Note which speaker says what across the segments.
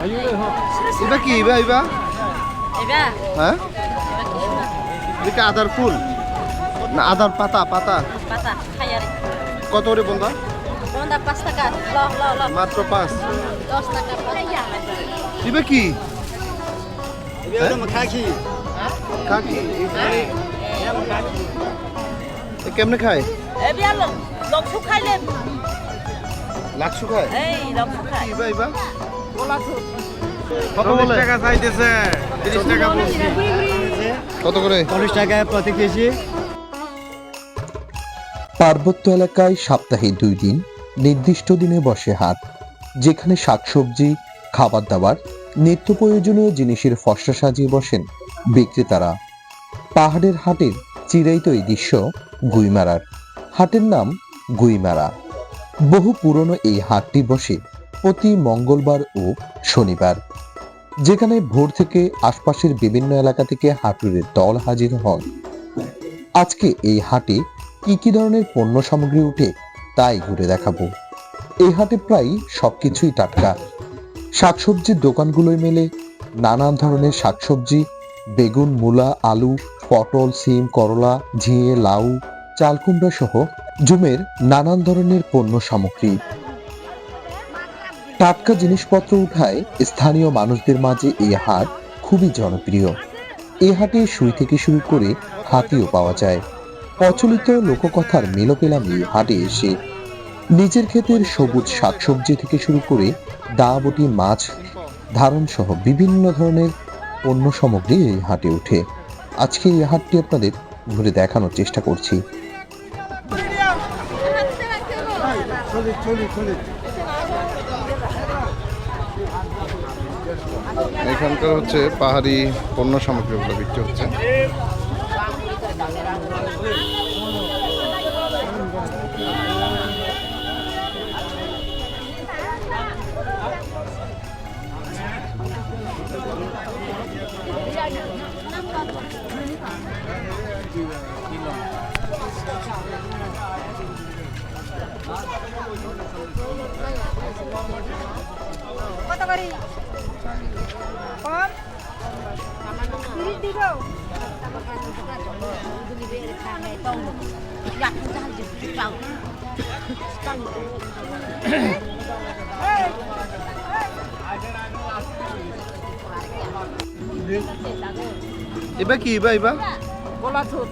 Speaker 1: এটা কি ইবা ইবা? হ্যাঁ? এটা কি আদার ফুল। না আদার পাতা পাতা। কত করে বন্ধা?
Speaker 2: বন্ধা পাঁচ টাকা। ল ল ল
Speaker 1: মাত্র পাঁচ। ইবা কি?
Speaker 3: এটা খাকি
Speaker 1: কাকি এ কেমনে খায়? লাকসু খায়?
Speaker 2: এই লক্ষ্য খাই
Speaker 1: ইবা ইবা?
Speaker 4: টাকা চাইতেছে। টাকা
Speaker 1: কত করে?
Speaker 3: চল্লিশ টাকায় প্রতি কেজি।
Speaker 5: পার্বত্য এলাকায় সপ্তাহে দুই দিন নির্দিষ্ট দিনে বসে হাট যেখানে শাকসবজি খাবার দাবার নিত্য প্রয়োজনীয় জিনিসের ফসলা সাজিয়ে বসেন বিক্রেতারা। পাহাড়ের হাটের চিরায়ত এই দৃশ্য গুইমারার। হাটের নাম গুইমারা। বহু পুরনো এই হাটটি বসে প্রতি মঙ্গলবার ও শনিবার। যেখানে ভোর থেকে আশপাশের বিভিন্ন এলাকা থেকে হাটুরের দল হাজির হন। আজকে এই হাটে কি কি ধরনের পণ্য সামগ্রী উঠে তাই ঘুরে দেখাবো। এই হাটে প্রায় সবকিছুই টাটকা। শাকসবজির দোকানগুলোয় মেলে নানান ধরনের শাকসবজি, বেগুন, মূলা, আলু, পটল, সিম, করলা, ঝিঙে, লাউ চালকুমড়া সহ জুমের নানান ধরনের পণ্য সামগ্রী। টাটকা জিনিসপত্র উঠায় স্থানীয় মানুষদের মাঝে এই হাট খুবই জনপ্রিয়। এ হাটে সুই থেকে শুরু করে হাতিও পাওয়া যায়। প্রচলিত লোককথার মেলো পেলাম এই হাটে এসে নিজের ক্ষেতের সবুজ শাকসবজি থেকে শুরু করে দাবটি, মাছ ধারণ সহ বিভিন্ন ধরনের পণ্য সামগ্রী এই হাটে ওঠে। আজকে এই হাটটি আপনাদের ঘুরে দেখানোর চেষ্টা করছি।
Speaker 1: এখানকার হচ্ছে পাহাড়ি পণ্য সামগ্রীগুলো বিক্রি হচ্ছে।
Speaker 2: কত করে?
Speaker 1: এবার কি ইবা ইবা
Speaker 2: গোলা থুর?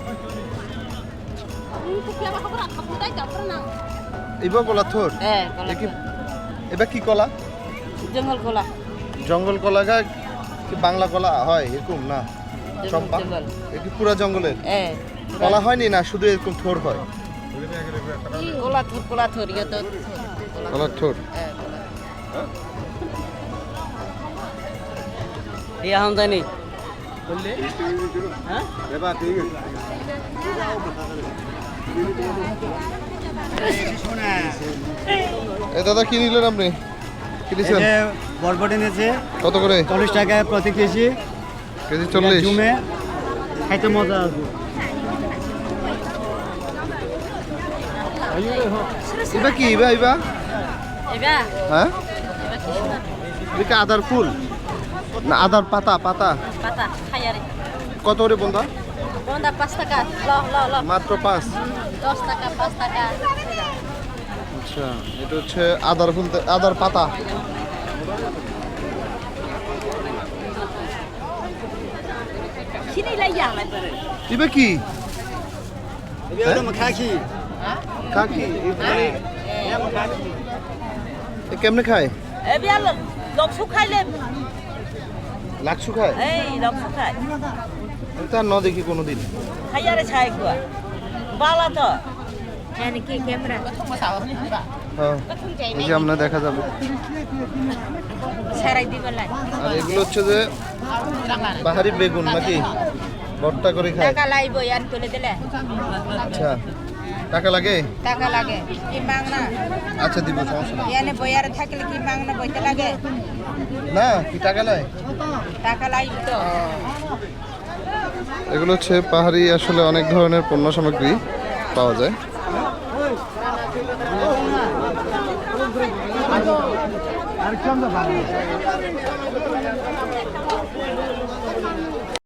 Speaker 1: ইবা কলা থোর।
Speaker 2: হ্যাঁ
Speaker 1: কি এবার কি কলা?
Speaker 2: জঙ্গল গোলা
Speaker 1: জঙ্গল কলা গাছ কি বাংলা কলা হয় এরকম? না। চম্পা?
Speaker 2: জঙ্গল।
Speaker 1: এ কি পুরা জঙ্গলের? কলা হয়নি না? শুধু এরকম থোর হয়?
Speaker 2: গোলা থুর গোলা থুর ইয়ে
Speaker 1: থোর
Speaker 2: হ্যাঁ?
Speaker 1: এ দাদা কি নিলেন আপনি? কি নিছেন
Speaker 3: বরবটি নিয়েছে।
Speaker 1: কত করে?
Speaker 3: চল্লিশ টাকায় প্রতি কেজি।
Speaker 1: কেজি চল্লিশ।
Speaker 3: জুমে। খাইতে মজা আছে।
Speaker 1: এবার কি ইবা ইবা?
Speaker 2: এবার
Speaker 1: হ্যাঁ? এটা কি আদার ফুল। না আদার পাতা পাতা।
Speaker 2: পাতা খাইয়ারে।
Speaker 1: কত করে বন্ধা?
Speaker 2: বন্ধা পাঁচ টাকা। ল ল ল
Speaker 1: মাত্র পাঁচ?
Speaker 2: দশ টাকা পাঁচ টাকা।
Speaker 1: আচ্ছা এটা হচ্ছে আদার ফুল আদার পাতা। কি?
Speaker 3: এটা
Speaker 1: এ কেমনে খায়? লাকসু খায়? তার ন দেখি কোনোদিন।
Speaker 2: খাইয়ারে ছাই গুয়া বালা তো।
Speaker 1: এই যে আপনার দেখা যাবে। আর এগুলো হচ্ছে যে পাহাড়ি বেগুন নাকি? ভর্তা করে খায়।
Speaker 2: টাকা লাইব ইয়ান তুলে দিলে।
Speaker 1: আচ্ছা। টাকা লাগে?
Speaker 2: টাকা লাগে। কি মাংনা?
Speaker 1: আচ্ছা দিব সমস্যা নেই।
Speaker 2: ইয়ানে বইয়ারে থাকলে কি মাংনা বইতে লাগে?
Speaker 1: না কি টাকা নয়
Speaker 2: টাকা লাইব তো।
Speaker 1: এগুলো হচ্ছে পাহাড়ি আসলে অনেক ধরনের পণ্য সামগ্রী পাওয়া যায়। আর কেমন